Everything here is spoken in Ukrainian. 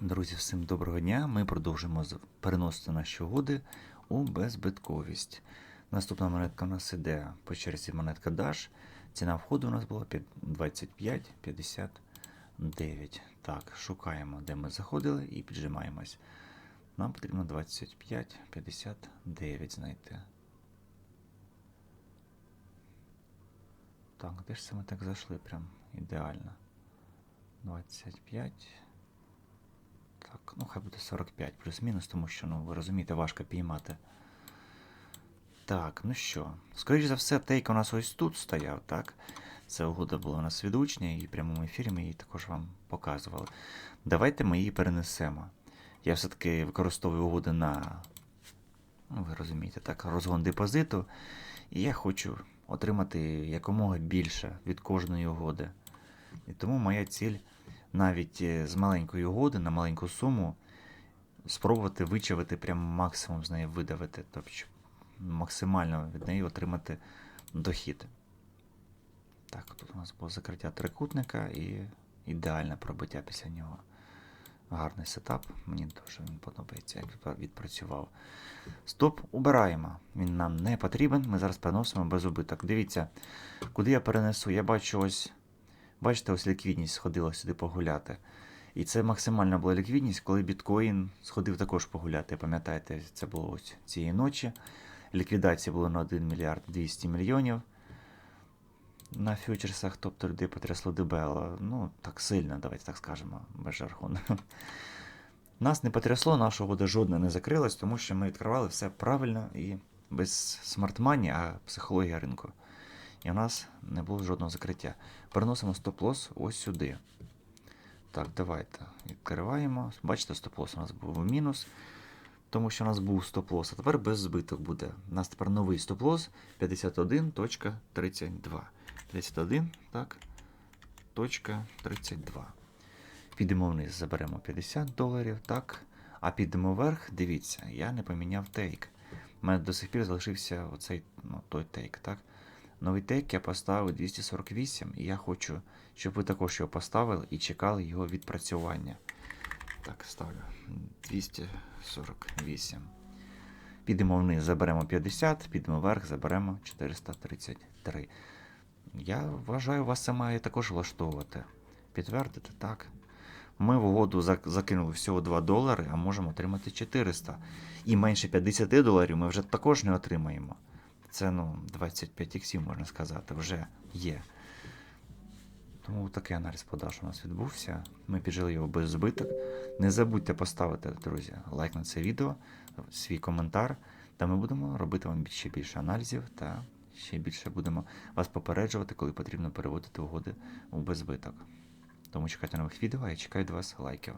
Друзі, всім доброго дня. Ми продовжуємо з- переносити наші угоди у беззбитковість. Наступна монетка у нас іде по черзі монетка Dash. Ціна входу у нас була 25,59. Так, шукаємо, де ми заходили і піджимаємось. Нам потрібно 25,59 знайти. Так, де ж це ми так зайшли? Прям ідеально. 25. Так, ну хай буде 45 плюс-мінус, тому що, ну, ви розумієте, важко піймати. Так, ну що, скоріш за все, тейк у нас ось тут стояв, так? Це угода була у нас від учня, і в прямому ефірі ми її також вам показували. Давайте ми її перенесемо. Я все-таки використовую угоди на, ну, ви розумієте, так, розгон депозиту. І я хочу отримати якомога більше від кожної угоди. І тому моя ціль навіть е, з маленької угоди на маленьку суму спробувати вичавити прям максимум з неї видавити, тобто максимально від неї отримати дохід. Так, тут у нас було закриття трикутника і ідеальне пробиття після нього. Гарний сетап, мені дуже він подобається, як відпра- відпрацював. Стоп, убираємо. Він нам не потрібен. Ми зараз переносимо без убиток. Дивіться, куди я перенесу. Я бачу ось Бачите, ось ліквідність сходила сюди погуляти. І це максимальна була ліквідність, коли біткоін сходив також погуляти. Пам'ятаєте, це було ось цієї ночі. Ліквідація була на 1 мільярд 200 мільйонів на фьючерсах, тобто людей потрясло дебело. Ну, так сильно, давайте так скажемо, без жаргону. Нас не потрясло, наша угода жодна не закрилась, тому що ми відкривали все правильно і без смартмані, а психологія ринку. І у нас не було жодного закриття. Переносимо стоп-лос ось сюди. Так, давайте відкриваємо. Бачите, стоп-лос у нас був мінус, тому що у нас був стоп-лос, а тепер без збиток буде. У нас тепер новий стоп-лос 51.32. 31, так. Точка 32. Підемо вниз, заберемо 50 доларів, так. А підемо вверх, дивіться, я не поміняв тейк. У мене до сих пір залишився оцей ну, той тейк, так. Новий тейк я поставив 248, і я хочу, щоб ви також його поставили і чекали його відпрацювання. Так, ставлю 248. Підемо вниз, заберемо 50, підемо вверх, заберемо 433. Я вважаю, вас це має також влаштовувати. Підтвердити, так. Ми в угоду закинули всього 2 долари, а можемо отримати 400. І менше 50 доларів ми вже також не отримаємо. Це ну, 25 іксів, можна сказати, вже є. Тому такий аналіз продаж у нас відбувся. Ми піджили його без збиток. Не забудьте поставити, друзі, лайк на це відео, свій коментар, та ми будемо робити вам ще більше аналізів та ще більше будемо вас попереджувати, коли потрібно переводити угоди у беззбиток. Тому чекайте нових відео, а я чекаю від вас лайків.